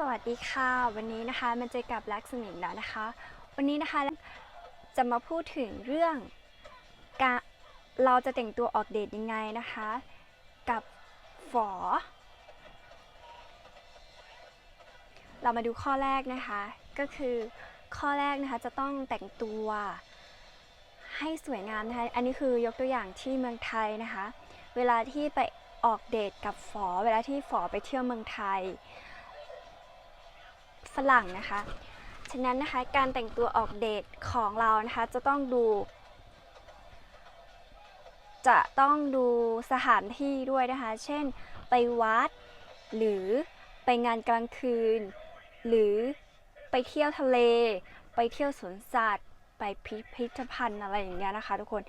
สวัสดีค่ะ วันนี้นะคะมันเจอกับลักษมิงแล้วนะคะ วันนี้นะคะจะมาพูดถึงเรื่องการเราจะแต่งตัวออกเดทยังไงนะคะ กับฝอ เรามาดูข้อแรกนะคะ ก็คือข้อแรกนะคะจะต้องแต่งตัวให้สวยงามนะคะ อันนี้คือยกตัวอย่างที่เมืองไทยนะคะ เวลาที่ไปออกเดทกับฝอ เวลาที่ฝอไปเที่ยวเมืองไทย ฝรั่งนะคะ ฉะนั้นนะคะการแต่งตัวออกเดทของเรานะคะจะต้องดู จะต้องดูสถานที่ด้วยนะคะ เช่นไปวัด หรือไปงานกลางคืน หรือไปเที่ยวทะเล ไปเที่ยวสวนสัตว์ ไปพิพิธภัณฑ์อะไรอย่างเงี้ยนะคะ ทุกคน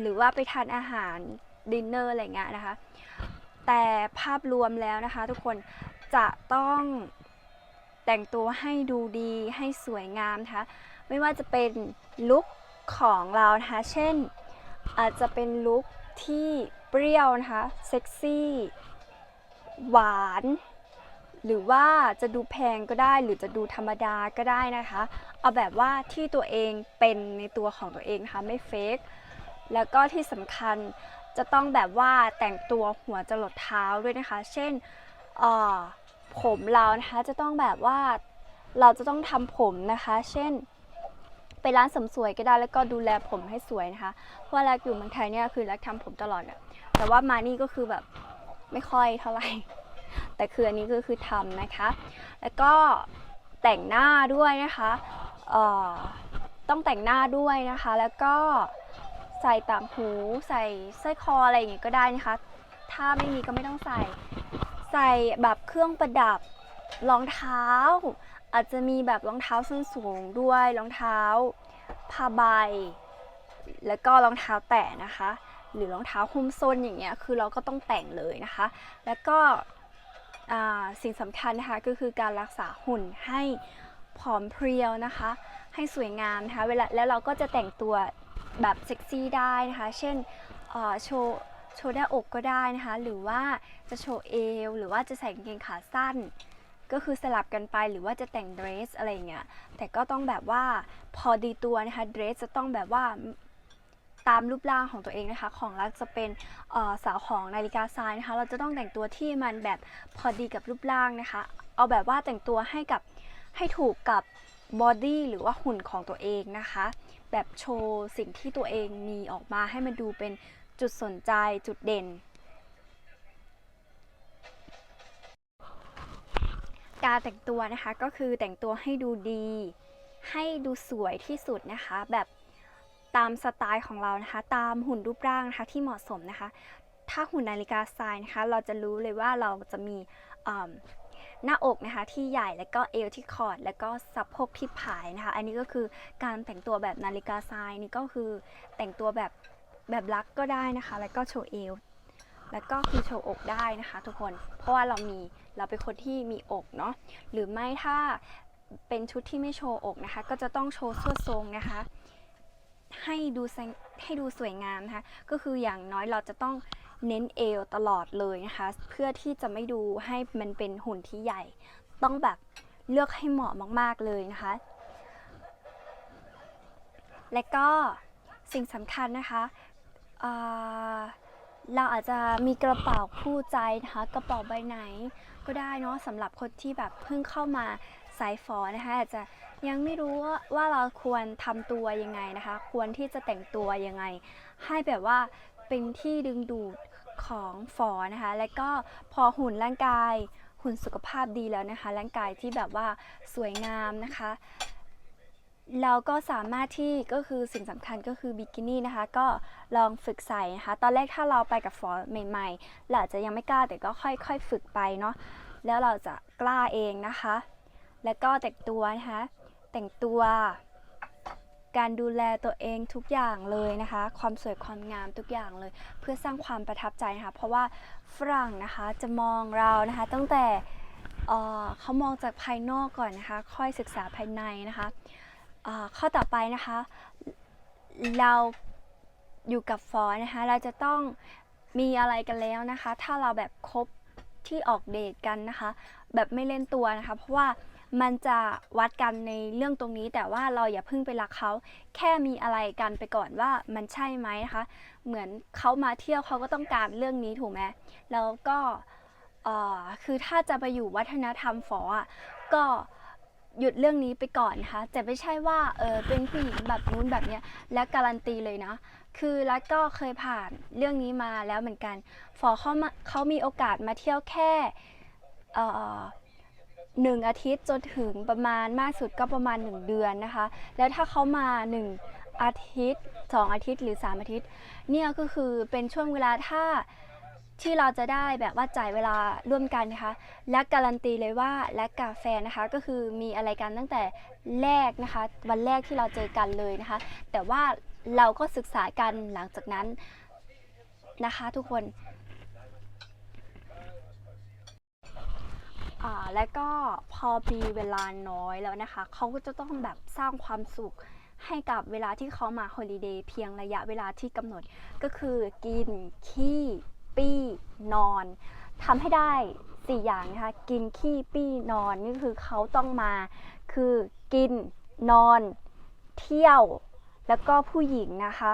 หรือว่าไปทานอาหารดินเนอร์อะไรเงี้ยนะคะ แต่ภาพรวมแล้วนะคะ ทุกคนจะต้อง แต่งตัวให้ดูดีให้สวยงามนะคะไม่ว่าจะเป็นลุคของเรานะคะเช่น อาจจะเป็นลุคที่เปรี้ยวนะคะเซ็กซี่หวาน หรือว่าจะดูแพงก็ได้หรือจะดูธรรมดาก็ได้นะคะ เอาแบบว่าที่ตัวเองเป็นในตัวของตัวเองนะคะไม่เฟกแล้วก็ที่สำคัญจะต้องแบบว่าแต่งตัวหัวจรดเท้าด้วยนะคะ เช่นอ่อ ผมเรานะคะจะต้องแบบว่าเราจะต้องทำผมนะคะ เช่น ไปร้านเสริมสวยก็ได้แล้วก็ดูแลผมให้สวยนะคะ เพราะว่าแรกอยู่เมืองไทยเนี่ยคือแรกทำผมตลอดอะแต่ว่ามานี่ก็คือแบบไม่ค่อยเท่าไหร่ แต่คืออันนี้ก็คือทำนะคะ แล้วก็แต่งหน้าด้วยนะคะต้องแต่งหน้าด้วยนะคะ แล้วก็ใส่ต่างหู ใส่สร้อยคออะไรอย่างเงี้ยก็ได้นะคะ ถ้าไม่มีก็ไม่ต้องใส่ ใส่แบบเครื่องประดับรองเท้า อาจจะมีแบบรองเท้าส้นสูงด้วยรองเท้าผ้าใบ แล้วก็รองเท้าแตะนะคะ หรือรองเท้าหุ้มส้นอย่างเงี้ยคือเราก็ต้องแต่งเลยนะคะ แล้วก็สิ่งสำคัญนะคะก็คือการรักษาหุ่นให้ผอมเพรียวนะคะ ให้สวยงามนะคะเวลาแล้วเราก็จะแต่งตัวแบบเซ็กซี่ได้นะคะ เช่นโชว์ โชว์หน้าอกก็ได้นะคะ หรือว่าจะโชว์เอว หรือว่าจะใส่กางเกงขาสั้น ก็คือสลับกันไปหรือว่าจะแต่งเดรสอะไรเงี้ย แต่ก็ต้องแบบว่าพอดีตัวนะคะเดรสจะต้องแบบว่าตามรูปร่างของตัวเองนะคะ ของรักจะเป็นสาวของนาฬิกาทรายนะคะ เราจะต้องแต่งตัวที่มันแบบพอดีกับรูปร่างนะคะ เอาแบบว่าแต่งตัวให้กับให้ถูกกับบอดี้หรือว่าหุ่นของตัวเองนะคะ แบบโชว์สิ่งที่ตัวเองมีออกมาให้มันดูเป็น จุดสนใจจุดเด่น การแต่งตัวนะคะก็คือแต่งตัวให้ดูดี ให้ดูสวยที่สุดนะคะ แบบตามสไตล์ของเรานะคะ ตามหุ่นรูปร่างนะคะที่เหมาะสมนะคะ ถ้าหุ่นนาฬิกาทรายนะคะ เราจะรู้เลยว่าเราจะมีหน้าอกนะคะที่ใหญ่แล้วก็เอวที่คอด แล้วก็สะโพกที่ผายนะคะ อันนี้ก็คือการแต่งตัวแบบนาฬิกาทรายนี่ก็คือแต่งตัวแบบ แบบลักก็ได้นะคะ แล้วก็โชว์เอว แล้วก็คือโชว์อกได้นะคะ ทุกคน เพราะว่าเรามีเราเป็นคนที่มีอกเนาะ หรือไม่ถ้าเป็นชุดที่ไม่โชว์อกนะคะ ก็จะต้องโชว์สวดทรงนะคะ ให้ดูให้ดูสวยงามนะคะ ก็คืออย่างน้อยเราจะต้องเน้นเอวตลอดเลยนะคะ เพื่อที่จะไม่ดูให้มันเป็นหุ่นที่ใหญ่ ต้องแบบเลือกให้เหมาะมากๆเลยนะคะ และก็สิ่งสำคัญนะคะ เราอาจจะมีกระเป๋าคู่ใจนะคะกระเป๋าใบไหนก็ได้เนาะสำหรับคนที่แบบเพิ่งเข้ามาสายฝอนะคะอาจจะยังไม่รู้ว่าว่าเราควรทำตัวยังไงนะคะ ควรที่จะแต่งตัวยังไง ให้แบบว่าเป็นที่ดึงดูดของฝอนะคะ และก็พอหุ่นร่างกายหุ่นสุขภาพดีแล้วนะคะ ร่างกายที่แบบว่าสวยงามนะคะ เราก็สามารถที่ก็คือสิ่งสำคัญก็คือบิกินี่นะคะ ก็ลองฝึกใส่นะคะ ตอนแรกถ้าเราไปกับฟอร์ใหม่ๆเราอาจจะยังไม่กล้าแต่ก็ค่อยๆ ฝึกไปเนาะแล้วเราจะกล้าเองนะคะ แล้วก็แต่งตัวนะคะ แต่งตัว การดูแลตัวเองทุกอย่างเลยนะคะ ความสวยความงามทุกอย่างเลย เพื่อสร้างความประทับใจนะคะ เพราะว่าฝรั่งนะคะจะมองเรานะคะ ตั้งแต่เออเขามองจากภายนอกก่อนนะคะ ค่อยศึกษาภายในนะคะ ข้อต่อไปนะคะ เราอยู่กับฟอนะคะ เราจะต้องมีอะไรกันแล้วนะคะ ถ้าเราแบบคบที่ออกเดทกันนะคะ แบบไม่เล่นตัวนะคะ เพราะว่ามันจะวัดกันในเรื่องตรงนี้ แต่ว่าเราอย่าเพิ่งไปรักเขา แค่มีอะไรกันไปก่อนว่ามันใช่ไหมนะคะ เหมือนเขามาเที่ยวเขาก็ต้องการเรื่องนี้ถูกไหมแล้วก็คือถ้าจะไปอยู่วัฒนธรรมฝออะก็ หยุดเรื่องนี้ไปก่อนนะคะแต่ไม่ใช่ว่าเออเป็นผู้หญิงแบบนู้นแบบเนี้ยและการันตีเลยนะ คือรัฐก็เคยผ่านเรื่องนี้มาแล้วเหมือนกันฝอเขามาเขามีโอกาสมาเที่ยวแค่เอ่อหนึ่งอาทิตย์จนถึงประมาณมากสุดก็ประมาณ 1 เดือนนะคะ แล้วถ้าเขามา 1 อาทิตย์ 2 อาทิตย์หรือ 3 อาทิตย์ เนี่ยก็คือเป็นช่วงเวลาถ้า ที่เราจะได้แบบว่าจ่ายเวลาร่วมกันนะคะ และการันตีเลยว่าและกาแฟนะคะ ก็คือมีอะไรกันตั้งแต่แรกนะคะ วันแรกที่เราเจอกันเลยนะคะ แต่ว่าเราก็ศึกษากันหลังจากนั้นนะคะทุกคนและก็พอมีเวลาน้อยแล้วนะคะ เขาก็จะต้องแบบสร้างความสุขให้กับเวลาที่เขามาฮอลิเดย์เพียงระยะเวลาที่กำหนดก็คือกิน ขี้ ปี้นอนทำให้ได้4อย่างนะคะกินขี้ปี้นอนนี่คือเขาต้องมาคือกินนอน เที่ยวแล้วก็ผู้หญิงนะคะ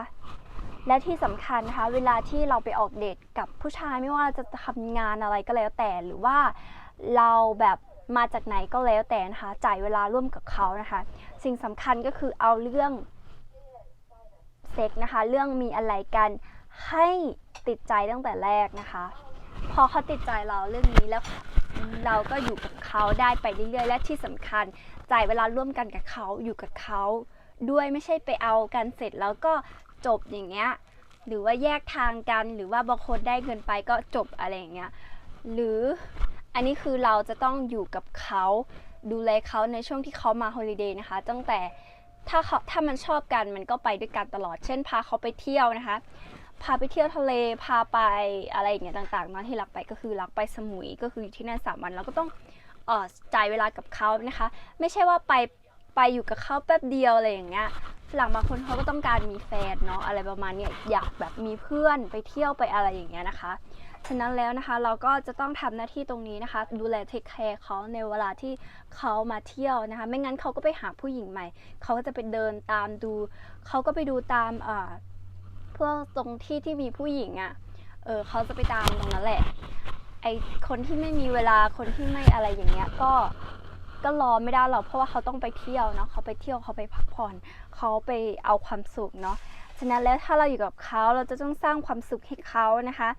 และที่สำคัญนะคะ เวลาที่เราไปออกเดทกับผู้ชายไม่ว่าจะทำงานอะไรก็แล้วแต่หรือว่าเราแบบมาจากไหนก็แล้วแต่นะคะจ่ายเวลาร่วมกับเขานะคะ สิ่งสำคัญก็คือเอาเรื่องเซ็กนะคะ เรื่องมีอะไรกัน ให้ติดใจตั้งแต่แรกนะคะ พอเขาติดใจเราเรื่องนี้แล้วเราก็อยู่กับเขาได้ไปเรื่อยๆ และที่สำคัญจ่ายเวลาร่วมกันกับเขาอยู่กับเขาด้วยไม่ใช่ไปเอากันเสร็จแล้วก็จบอย่างเงี้ยหรือว่าแยกทางกันหรือว่าบางคนได้เงินไปก็จบอะไรอย่างเงี้ยหรืออันนี้คือเราจะต้องอยู่กับเขาดูแลเขาในช่วงที่เขามาฮอลิเดย์นะคะตั้งแต่ถ้าเขาถ้ามันชอบกันมันก็ไปด้วยกันตลอด เช่นพาเขาไปเที่ยวนะคะ พาไปเที่ยวทะเลพาไปอะไรอย่างเงี้ยต่างๆเนาะที่รักไปก็คือรักไปสมุยก็คืออยู่ที่นั่นสามวันเราก็ต้องเออจ่ายเวลากับเขานะคะ ไม่ใช่ว่าไปไปอยู่กับเขาแป๊บเดียวอะไรอย่างเงี้ยฝรั่งบางคนเขาก็ต้องการมีแฟนเนาะอะไรประมาณเนี้ยอยากแบบมีเพื่อนไปเที่ยวไปอะไรอย่างเงี้ยนะคะฉะนั้นแล้วนะคะเราก็จะต้องทำหน้าที่ตรงนี้นะคะ ดูแลเทคแคร์เขาในเวลาที่เขามาเที่ยวนะคะ ไม่งั้นเขาก็ไปหาผู้หญิงใหม่ เขาก็จะไปเดินตามดู เขาก็ไปดูตามอ่า พวกตรงที่ที่มีผู้หญิงอะ่ะ เออเขาจะไปตามตรงนั้นแหละ ไอคนที่ไม่มีเวลาคนที่ไม่อะไรอย่างเงี้ย ก็ก็รอไม่ได้หรอกเพราะว่าเขาต้องไปเที่ยวเนาะเขาไปเที่ยวเขาไปพักผ่อนเขาไปเอาความสุขเนาะฉะนั้นแล้วถ้าเราอยู่กับเขาเราจะต้องสร้างความสุขให้เขานะคะ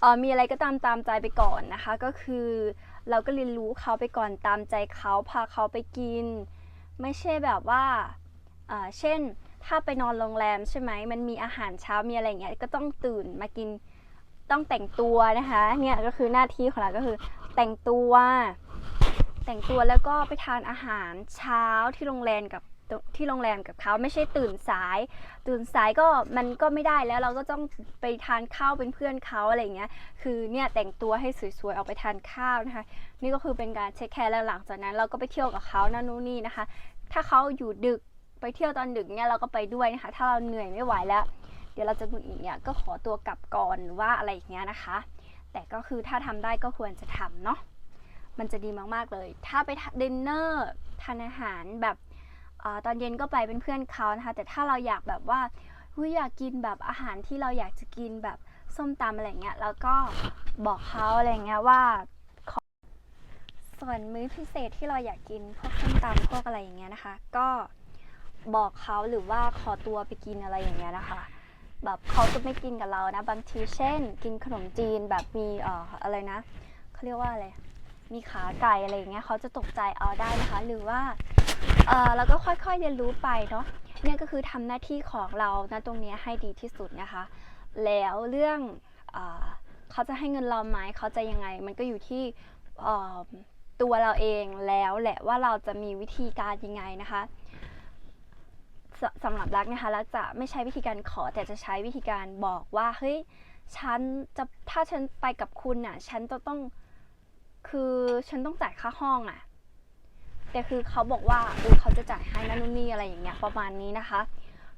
เออมีอะไรก็ตามตามใจไปก่อนนะคะ ก็คือเราก็เรียนรู้เขาไปก่อนตามใจเขาพาเขาไปกิน ไม่ใช่แบบว่าเอ่อเช่น ถ้าไปนอนโรงแรมใช่ไหมมันมีอาหารเช้ามีอะไรเงี้ยก็ต้องตื่นมากินต้องแต่งตัวนะคะเนี่ยก็คือหน้าที่ของเราก็คือแต่งตัว แต่งตัวแล้วก็ไปทานอาหารเช้าที่โรงแรมกับที่โรงแรมกับเขาไม่ใช่ตื่นสาย ตื่นสายก็มันก็ไม่ได้แล้วเราก็ต้องไปทานข้าวเป็นเพื่อนเขาอะไรเงี้ยคือเนี่ยแต่งตัวให้สวยๆออกไปทานข้าวนะคะ นี่ก็คือเป็นการเช็คแคร์แล้วหลังจากนั้น เราก็ไปเที่ยวกับเขานั่นนู่นนี่นะคะ ถ้าเขาอยู่ดึก ไปเที่ยวตอนดึกเนี่ยเราก็ไปด้วยนะคะ ถ้าเราเหนื่อยไม่ไหวแล้ว เดี๋ยวเราจะหงุดหงิดเนี่ยก็ขอตัวกลับก่อนหรือว่าอะไรอย่างเงี้ยนะคะ แต่ก็คือถ้าทำได้ก็ควรจะทำเนาะมันจะดีมากๆเลย ถ้าไปดินเนอร์ทานอาหารแบบอตอนเย็นก็ไปเป็นเพื่อนเขานะคะ แต่ถ้าเราอยากแบบว่าอยากกินแบบอาหารที่เราอยากจะกินแบบส้มตำอะไรเงี้ยแล้วก็บอกเขาอะไรเงี้ยว่าขอส่วนมื้อพิเศษที่เราอยากกินพวกส้มตำพวกอะไรอย่างเงี้ยนะคะ ก็ บอกเขาหรือว่าขอตัวไปกินอะไรอย่างเงี้ยนะคะ แบบเขาจะไม่กินกับเรานะ บางทีเช่น กินขนมจีนแบบมีเอ่ออะไรนะเขาเรียกว่าอะไรมีขาไก่อะไรอย่างเงี้ยเขาจะตกใจเอาได้นะคะ หรือว่าเออเราก็ค่อยๆเรียนรู้ไปเนาะเนี่ยก็คือทำหน้าที่ของเรานะตรงนี้ให้ดีที่สุดนะคะ แล้วเรื่องเออเขาจะให้เงินเราไหมเขาจะยังไง มันก็อยู่ที่เอ่อตัวเราเองแล้วแหละว่าเราจะมีวิธีการยังไงนะคะ สสำหรับรักนะคะรักจะไม่ใช้วิธีการขอแต่จะใช้วิธีการบอกว่าเฮ้ยฉันจะถ้าฉันไปกับคุณน่ะ ฉันจะต้องคือฉันต้องจ่ายค่าห้องอะ่ะแต่คือเขาบอกว่าเออเขาจะจ่ายให้นั่นนู่นนี่อะไรอย่างเงี้ยประมาณนี้นะคะ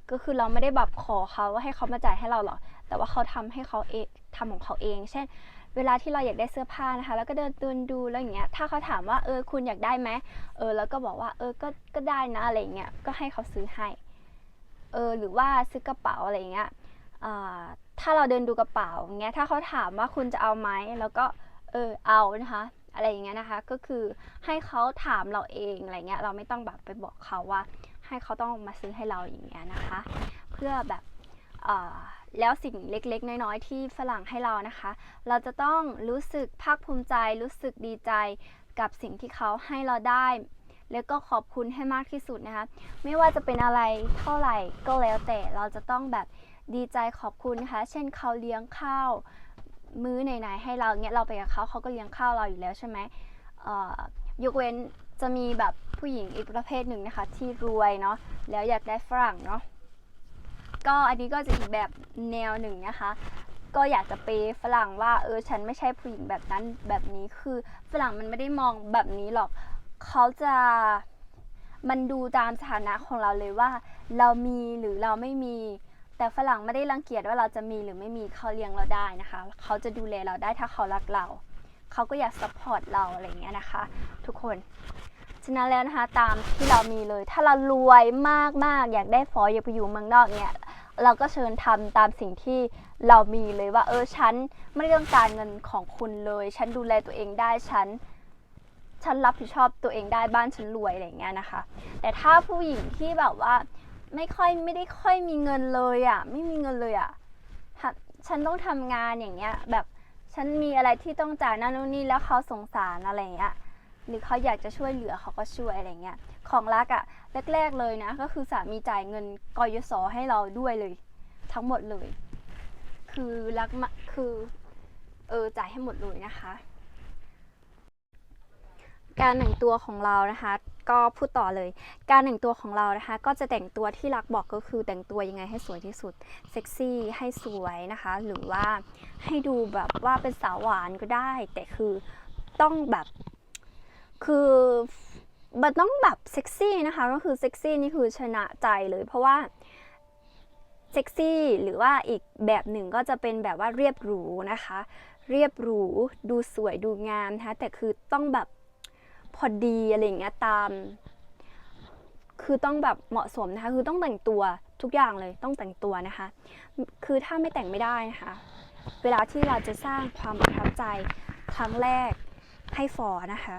ก็คือเราไม่ได้แบบขอเขาว่าให้เขามาจ่ายให้เราหรอกแต่ว่าเขาทำให้เขาเองทำของเขาเอง เช่น เวลาที่เราอยากได้เสื้อผ้านะคะ แล้วก็เดินดินดูแล้วอย่างเงี้ยถ้าเขาถามว่าเออคุณอยากได้ไหมเออ แล้วก็บอกว่าเออก็ก็ได้นะอะไรเงี้ยก็ให้เขาซื้อให้ เออหรือว่าซื้อกระเป๋าอะไรเงี้ยถ้าเราเดินดูกระเป๋าอย่างเงี้ยถ้าเขาถามว่าคุณจะเอาไหมแล้วก็เออเอานะคะอะไรอย่างเงี้ยนะคะ ก็คือให้เขาถามเราเองอะไรเงี้ยเราไม่ต้องแบบไปบอกเขาว่า ให้เขาต้องมาซื้อให้เราอย่างเงี้ยนะคะ เพื่อแบบแล้วสิ่งเล็กๆ น้อยๆ ที่ฝรั่งให้เรานะคะ เราจะต้องรู้สึกภาคภูมิใจ รู้สึกดีใจกับสิ่งที่เขาให้เราได้ แล้วก็ขอบคุณให้มากที่สุดนะคะ ไม่ว่าจะเป็นอะไรเท่าไหร่ก็แล้วแต่เราจะต้องแบบดีใจขอบคุณนะคะ เช่นเขาเลี้ยงข้าวมื้อไหนๆให้เราเงี้ยเราไปกับเขาเขาก็เลี้ยงข้าวเราอยู่แล้วใช่ไหมยกเว้นจะมีแบบผู้หญิงอีกประเภทหนึ่งนะคะ ที่รวยเนาะแล้วอยากได้ฝรั่งเนาะก็อันนี้ก็จะอีกแบบแนวหนึ่งนะคะ ก็อยากจะเปฝรั่งว่าเออฉันไม่ใช่ผู้หญิงแบบนั้นแบบนี้คือฝรั่งมันไม่ได้มองแบบนี้หรอก เขาจะมันดูตามสถานะของเราเลยว่า เรามีหรือเราไม่มี แต่ฝรั่งไม่ได้รังเกียจว่าเราจะมีหรือไม่มีเขาเลี้ยงเราได้นะคะ เขาจะดูแลเราได้ถ้าเขารักเรา เขาก็อยากซัพพอร์ตเราอะไรเงี้ยนะคะ ทุกคนฉะนั้นแล้วนะคะตามที่เรามีเลย ถ้าเรารวยมากๆ อยากได้ฟออยากไปอยู่เมืองนอกเนี่ยเราก็เชิญทำตามสิ่งที่เรามีเลยว่า เออฉันไม่ได้ต้องการเงินของคุณเลย ฉันดูแลตัวเองได้ฉัน ฉันรับผิดชอบตัวเองได้บ้านฉันรวยอะไรเงี้ยนะคะ แต่ถ้าผู้หญิงที่แบบว่าไม่ค่อยไม่ได้ค่อยมีเงินเลยอะ่ะ ไม่มีเงินเลยอะ่ะฉันต้องทำงานอย่างเงี้ย แบบฉันมีอะไรที่ต้องจ่ายนั่นนู่นนี่แล้วเขาสงสารอะไรเงี้ยหรือเขาอยากจะช่วยเหลือเขาก็ช่วยอะไรเงี้ยของรักอะ่ะแรก ๆเลยนะ ก็คือสามีจ่ายเงินกยศให้เราด้วยเลย ทั้งหมดเลย คือรักมาคือเออจ่ายให้หมดเลยนะคะ การแต่งตัวของเรานะคะ ก็พูดต่อเลย การแต่งตัวของเรานะคะ ก็จะแต่งตัวที่รักบอกก็คือแต่งตัวยังไงให้สวยที่สุด เซ็กซี่ให้สวยนะคะ หรือว่าให้ดูแบบว่าเป็นสาวหวานก็ได้ แต่คือต้องแบบคือมันต้องแบบเซ็กซี่นะคะ ก็คือเซ็กซี่นี่คือชนะใจเลยเพราะว่าเซ็กซี่หรือว่าอีกแบบหนึ่งก็จะเป็นแบบว่าเรียบหรูนะคะ เรียบหรูดูสวยดูงามนะคะแต่คือต้องแบบ พอดีอะไรอย่างเงี้ยตาม คือต้องแบบเหมาะสมนะคะ คือต้องแต่งตัวทุกอย่างเลยต้องแต่งตัวนะคะ คือถ้าไม่แต่งไม่ได้นะคะ เวลาที่เราจะสร้างความประทับใจครั้งแรกให้ฟอนะคะ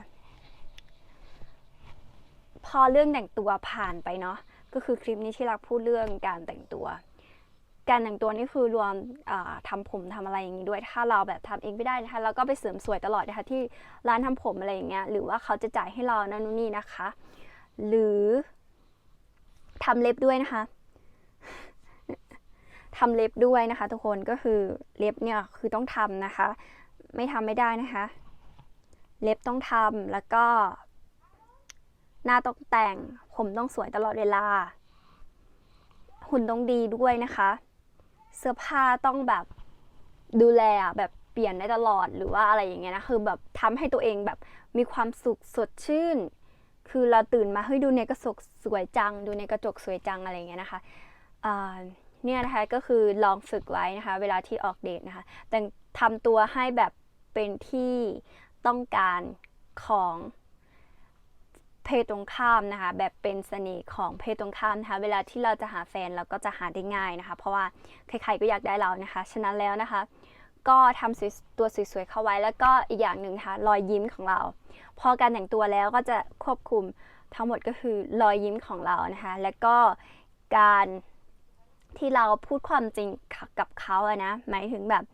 พอเรื่องแต่งตัวผ่านไปเนาะก็คือคลิปนี้ที่เราพูดเรื่องการแต่งตัว การแต่งตัวนี่คือรวมอ่าทำผมทำอะไรอย่างนี้ด้วย ถ้าเราแบบทำเองไม่ได้นะคะเราก็ไปเสริมสวยตลอดนะคะที่ร้านทำผมอะไรอย่างเงี้ยหรือว่าเขาจะจ่ายให้เรานั่นนู่นนี่นะคะ หรือทำเล็บด้วยนะคะทำเล็บด้วยนะคะ ทุกคนก็คือเล็บเนี่ยคือต้องทำนะคะ ไม่ทำไม่ได้นะคะ เล็บต้องทำแล้วก็ หน้าต้องแต่งผมต้องสวยตลอดเวลา หุ่นต้องดีด้วยนะคะ เสื้อผ้าต้องแบบดูแลแบบเปลี่ยนได้ตลอดหรือว่าอะไรอย่างเงี้ยนะคือแบบทำให้ตัวเองแบบมีความสุขสดชื่น คือเราตื่นมาเฮ้ยดูในกระจกสวยจัง ดูในกระจกสวยจังอะไรอย่างเงี้ยนะคะอ่าเนี่ยนะคะก็คือลองฝึกไว้นะคะ เวลาที่ออกเดทนะคะ แต่ทำตัวให้แบบเป็นที่ต้องการของ เพศตรงข้ามนะคะ แบบเป็นเสน่ห์ของเพศตรงข้ามนะคะ เวลาที่เราจะหาแฟนเราก็จะหาได้ง่ายนะคะ เพราะว่าใครๆก็อยากได้เรานะคะ ฉะนั้นแล้วนะคะ ก็ทำตัวสวยๆเข้าไว้แล้วก็อีกอย่างหนึ่งนะคะรอยยิ้มของเรา พอการแต่งตัวแล้วก็จะควบคุมทั้งหมดก็คือรอยยิ้มของเรานะคะ แล้วก็การที่เราพูดความจริงกับเขาอะนะหมายถึงแบบ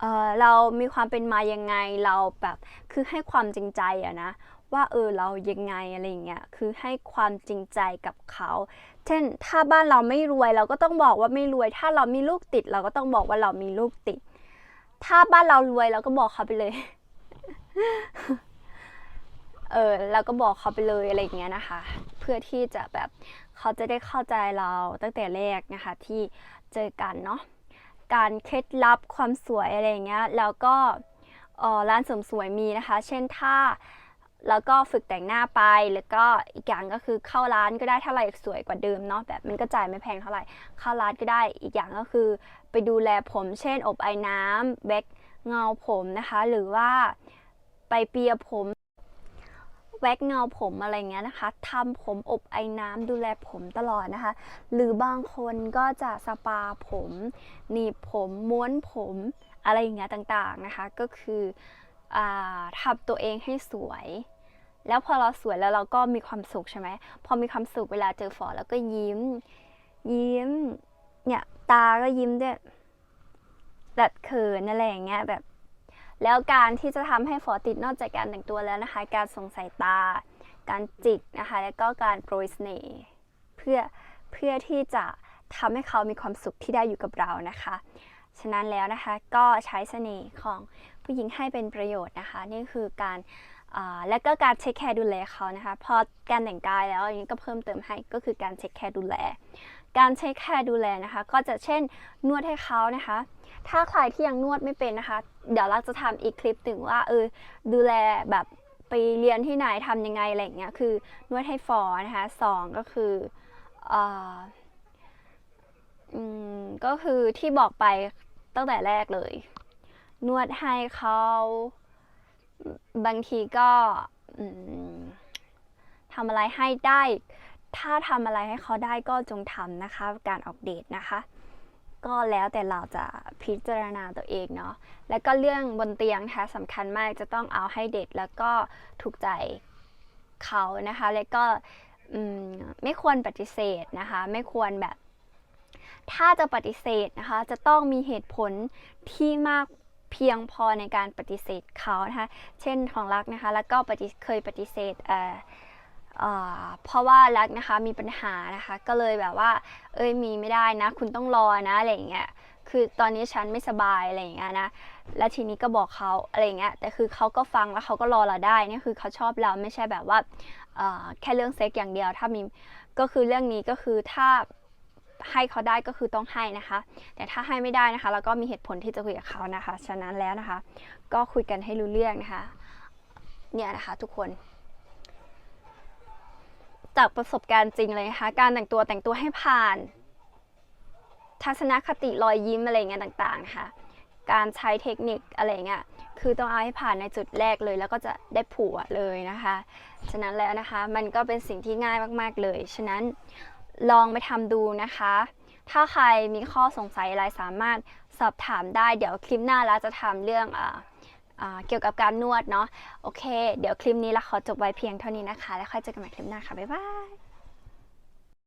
เออเรามีความเป็นมายังไงเราแบบคือให้ความจริงใจอะนะ ว่าเออเรายังไงอะไรเงี้ยคือให้ความจริงใจกับเขา เช่น ถ้าบ้านเราไม่รวยเราก็ต้องบอกว่าไม่รวย ถ้าเรามีลูกติด เราก็ต้องบอกว่าเรามีลูกติด ถ้าบ้านเรารวยเราก็บอกเขาไปเลย เออเราก็บอกเขาไปเลยอะไรเงี้ยนะคะ เพื่อที่จะแบบเขาจะได้เข้าใจเราตั้งแต่แรกนะคะ ที่เจอกันเนาะการเคล็ดลับความสวยอะไรเงี้ยแล้วก็ออร้านเสริมสวยมีนะคะ เช่นถ้า แล้วก็ฝึกแต่งหน้าไป แล้วก็อีกอย่างก็คือเข้าร้านก็ได้ถ้าเราอยากสวยกว่าเดิมเนาะแบบมันก็จ่ายไม่แพงเท่าไหร่ เข้าร้านก็ได้อีกอย่างก็คือ ไปดูแลผมเช่น อบไอ้น้ำแบ็กเงาผมนะคะ หรือว่าไปเปียผมแว็กเงาผมอะไรเงี้ยนะคะทำผมอบไอ้น้ำดูแลผมตลอดนะคะ หรือบางคนก็จะสปาผมหนีบผมม้วนผมอะไรอย่างเงี้ยต่างๆนะคะ ก็คือ ทำตัวเองให้สวย แล้วพอเราสวยแล้วเราก็มีความสุขใช่ไหมพอมีความสุขเวลาเจอฝอแล้วก็ยิ้ม ยิ้ม เนี่ยตาก็ยิ้มด้วยดัดเขินอะไรอย่างเงี้ยแบบ แล้วการที่จะทำให้ฝอติดนอกจากการแต่งตัวแล้วนะคะ การส่งสายตา การจิกนะคะ แล้วก็การโปรยเสน่ห์เพื่อเพื่อที่จะทำให้เขามีความสุขที่ได้อยู่กับเรานะคะ ฉะนั้นแล้วนะคะก็ใช้เสน่ห์ของผู้หญิงให้เป็นประโยชน์นะคะ นี่คือการและก็การเช็คแคร์ดูแลเขานะคะพอการแต่งกายแล้วอย่างนี้ก็เพิ่มเติมให้ก็คือการเช็คแคร์ดูแล การเช็คแคร์ดูแลนะคะ ก็จะเช่นนวดให้เขานะคะ ถ้าใครที่ยังนวดไม่เป็นนะคะ เดี๋ยวเราจะทำอีกคลิปถึงว่าเออดูแลแบบไปเรียนที่ไหนทำยังไงอะไรอย่างเงี้ยคือนวดให้ฟอนะคะสองก็คือออืมก็คือที่บอกไป ตั้งแต่แรกเลย นวดให้เขาบางทีก็ทำอะไรให้ได้ ถ้าทำอะไรให้เขาได้ก็จงทำนะคะ การออกเดทนะคะ ก็แล้วแต่เราจะพิจารณาตัวเองเนาะ แล้วก็เรื่องบนเตียงนะคะสำคัญมากจะต้องเอาให้เด็กแล้วก็ถูกใจเขานะคะ แล้วก็ไม่ควรปฏิเสธนะคะ ไม่ควรแบบ ถ้าจะปฏิเสธนะคะ จะต้องมีเหตุผลที่มากเพียงพอในการปฏิเสธเขานะคะ เช่นของรักนะคะ แล้วก็เคยปฏิเสธเอ่อเเพราะว่ารักนะคะมีปัญหานะคะ ก็เลยแบบว่า เอ้ยมีไม่ได้นะ คุณต้องรอนะอะไรอย่างเงี้ยคือตอนนี้ฉันไม่สบายอะไรอย่างเงี้ยนะแล้วทีนี้ก็บอกเขาอะไรอย่างเงี้ยแต่คือเขาก็ฟังแล้วเขาก็รอเราได้นี่คือเขาชอบเราไม่ใช่แบบว่าแค่เรื่องเซ็กอย่างเดียว ถ้ามีก็คือเรื่องนี้ก็คือถ้า ให้เขาได้ก็คือต้องให้นะคะ แต่ถ้าให้ไม่ได้นะคะเราก็มีเหตุผลที่จะคุยกับเขานะคะ ฉะนั้นแล้วนะคะ ก็คุยกันให้รู้เรื่องนะคะ เนี่ยนะคะทุกคน จากประสบการณ์จริงเลยนะคะ การแต่งตัวแต่งตัวให้ผ่าน ทัศนคติรอยยิ้มอะไรเงี้ยต่างๆนะคะการใช้เทคนิคอะไรเงี้ย คือต้องเอาให้ผ่านในจุดแรกเลย แล้วก็จะได้ผัวเลยนะคะ ฉะนั้นแล้วนะคะ มันก็เป็นสิ่งที่ง่ายมาก ๆเลย ฉะนั้น ลองไปทำดูนะคะ ถ้าใครมีข้อสงสัยอะไรสามารถสอบถามได้ เดี๋ยวคลิปหน้าเราจะทำเรื่องอ่าเกี่ยวกับการนวดเนาะ โอเค เดี๋ยวคลิปนี้เราขอจบไว้เพียงเท่านี้นะคะ แล้วค่อยเจอกันใหม่คลิปหน้าค่ะ บ๊ายบาย